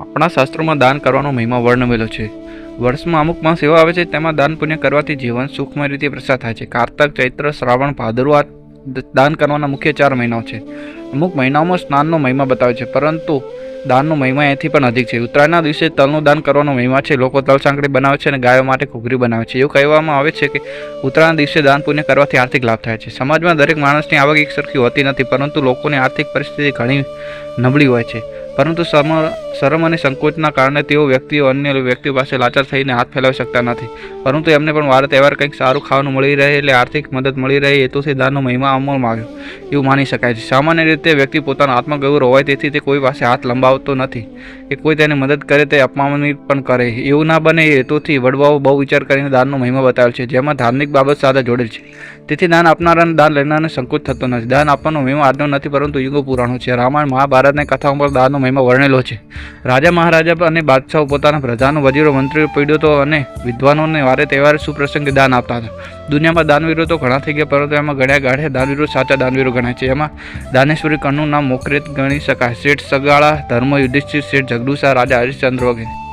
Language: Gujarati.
આપણા શાસ્ત્રોમાં દાન કરવાનો મહિમા વર્ણવેલો છે. વર્ષમાં અમુક માસ એવા આવે છે, તેમાં દાન પુણ્ય કરવાથી જીવન સુખમય રીતે પ્રસાર થાય છે. કારતક, ચૈત્ર, શ્રાવણ, ભાદરવા દાન કરવાના મુખ્ય ચાર મહિનાઓ છે. અમુક મહિનાઓમાં સ્નાનનો મહિમા બતાવે છે, પરંતુ દાનનો મહિમા એથી પણ અધિક છે. ઉત્તરાયણના દિવસે તલનું દાન કરવાનો મહિમા છે, લોકો તલ સાંકળી બનાવે છે અને ગાયો માટે ઘૂઘરી બનાવે છે. એવું કહેવામાં આવે છે કે ઉત્તરાયણના દિવસે દાન પુણ્ય કરવાથી આર્થિક લાભ થાય છે. સમાજમાં દરેક માણસની આવક એક સરખી હોતી નથી, પરંતુ લોકોની આર્થિક પરિસ્થિતિ ઘણી નબળી હોય છે. પરંતુ સમ શરમ અને સંકોચના કારણે તેઓ વ્યક્તિઓ અન્ય વ્યક્તિઓ પાસે લાચાર થઈને હાથ ફેલાવી શકતા નથી. પરંતુ એમને પણ વાર તહેવાર કંઈક સારું ખાવાનું મળી રહે એટલે આર્થિક મદદ મળી રહે, હેતુથી દાનનો મહિમા અમલમાં આવ્યો. એવું માની શકાય છે. સામાન્ય રીતે વ્યક્તિ પોતાનો આત્મગૌરવ હોય તેથી તે કોઈ પાસે હાથ લંબાવતો નથી. કે કોઈ તેને મદદ કરે તે અપમાનિત પણ કરે. એવું ના બને એ હેતુથી વડવાઓ બહુ વિચાર કરીને દાનનો મહિમા બતાવેલ છે, જેમાં ધાર્મિક બાબત સાથે જોડેલ છે. તેથી દાન આપનારાને દાન લેનારને સંકોચ થતો નથી. દાન આપવાનો મહિમા આજનો નથી, પરંતુ યુગો પુરાણો છે. રામાયણ મહાભારતની કથાઓ પર દાનનો મહિમા વર્ણેલો છે. રાજા મહારાજા અને બાદશાહો પોતાના પ્રજાનો, વજીરો, મંત્રીઓ, પીડિતો અને વિદ્વાનોને વારે તહેવારે સુપ્રસંગે દાન આપતા હતા. દુનિયામાં દાનવીરો તો ઘણા થઈ ગયા, પરંતુ એમાં ગણ્યા ગાંઠે દાનવીરો સાચા દાનવીરો ગણાય છે. એમાં દાનેશ્વરી કણનું નામ મોકરેત ગણી શકાય. શેઠ સગાળા ધર્મ યુધિષ્ઠિર શેઠ જગદુસા, રાજા હરિશ્ચંદ્ર વગેરે.